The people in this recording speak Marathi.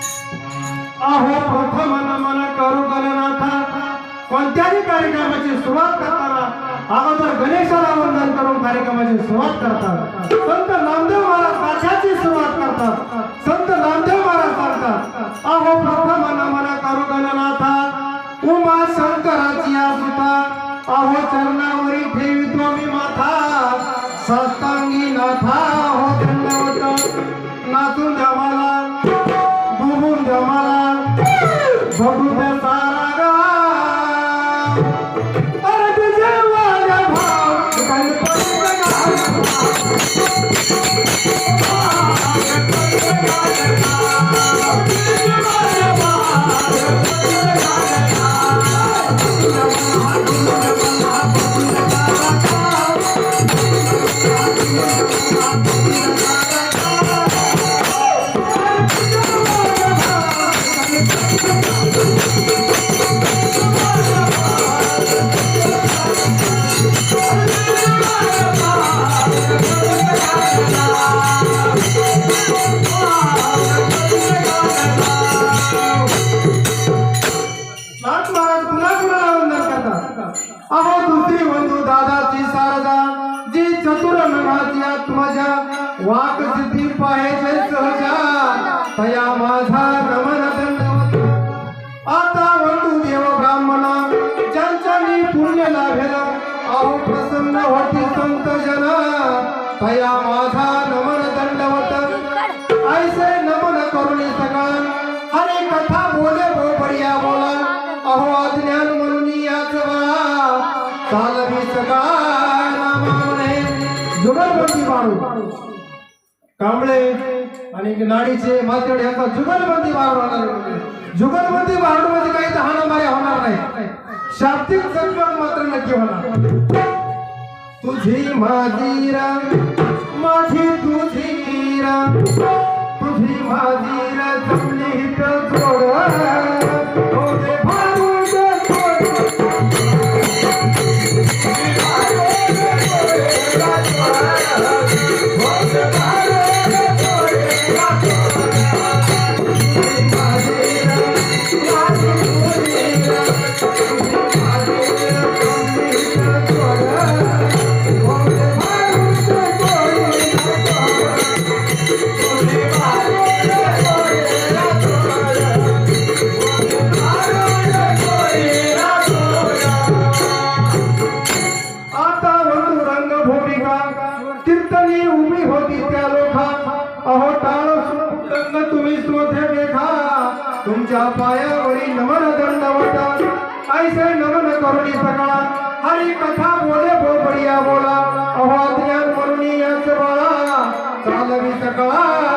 अहो प्रथम नमन करू गणनाथा कोणत्याही कार्यक्रमाची सुरुवात करताना अगोदर गणेशाला वंदन करून कार्यक्रमाची सुरुवात करतात. संत नामदेव महाराज गाथ्याची सुरुवात करतात. संत नामदेव महाराज सांगतात अहो प्रथम नमन करू गणनाथा उमा शंकराची आसुता अहो चरणावरी ठेवितो मी माथा सस्तांगी नाथा हो दंडवत नाचून जमाला बुबून जमाला बघून नाथ करतात अहो दुसरी बंधू दादाची सारदा जी चतुर नभाची आत्मजा वाक सिद्धी पाहिजे सहजा. तया माझा नमन दंडवत आता वंदू देव ब्राह्मणा ज्यांच्या मी पुण्य लाभेल अहो प्रसन्न होती संत जना. तया माझा जुगलबंदी मारू कांबळे आणि नाडीचे मातेड यांचा जुगलबंदी मारून होणार जुगलबंदी मारून म्हणजे काही तर हाणामारी होणार नाही. शाब्दिक सन्मान मात्र नक्की होणार. तुझी माझी रंग माझी तुझी रंग तुझी माझी रंग जमली कीर्तनी उभी होती त्या लोखा अहो टाळ सुंग तुम्ही सोधे देखा. तुमच्या पायावरी नमन दंडवटा ऐसे नमन करुणी सकाळा हरी कथा बोले भोपडिया बोला. अहो अज्ञान करुणी याच बाळा. चालवी सकाळा